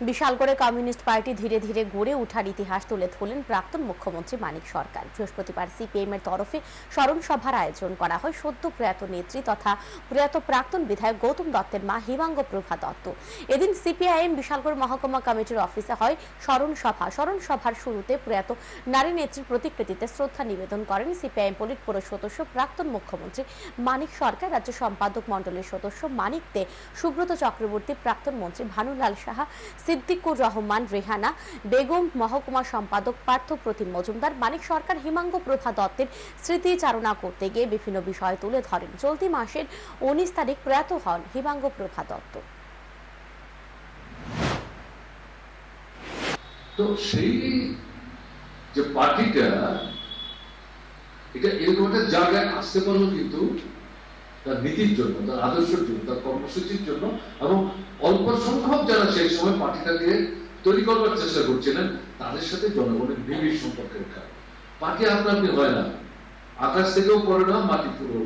বিশাল করে communist party ধীরে ধীরে গড়ে ওঠার ইতিহাস তুলে ধরলেন প্রাক্তন মুখ্যমন্ত্রী মানিক সরকার। বৃহস্পতিবার সিপিএম এর তরফে স্মরণ সভার আয়োজন করা হয় সদ্য প্রয়াত নেত্রী তথা প্রয়াত প্রাক্তন বিধায়ক গৌতম দত্তের মা হিমাঙ্গ প্রভা দত্ত। এদিন সিপিআইএম বিশালগড় মহকুমা কমিটির অফিসে হয় স্মরণ সভা। স্মরণ সভার শুরুতে প্রয়াত নারী নেত্রীর প্রতিকৃতিতে শ্রদ্ধা নিবেদন করেন সিপিআইএম পলিট পুরো সদস্য প্রাক্তন মুখ্যমন্ত্রী মানিক সরকার। রাজ্য সম্পাদক মণ্ডলের সদস্য মানিক দে, সুব্রত চক্রবর্তী, প্রাক্তন মন্ত্রী ভানুলাল সাহা সিদ্দিকুর রহমান, রেহানা, বেগম, মহকুমা সম্পাদক, পার্থ প্রতিম মজুমদার, মানিক সরকার, হিমাঙ্গ প্রভা দত্তের স্মৃতিচারণা করতে গিয়ে বিভিন্ন বিষয় তুলে ধরেন। চলতি মাসের উনিশ তারিখ প্রয়াত হন হিমাঙ্গ প্রভা দত্ত। তো সেই যে পার্টিটা, এটা এরকম একটা জায়গায় আসতে পারল কিন্তু তার নীতির জন্য, তার আদর্শের জন্য, তার কর্মসূচির জন্য এবং অল্প সংখ্যক যারা সেই সময় পার্টিটাকে তৈরি করবার চেষ্টা করছিলেন, তাদের সাথে জনগণের নিবিড় সম্পর্কের কারণ। পার্টি আপনার আপনি হয় না। আকাশ থেকেও পড়ে না, মাটি পুরো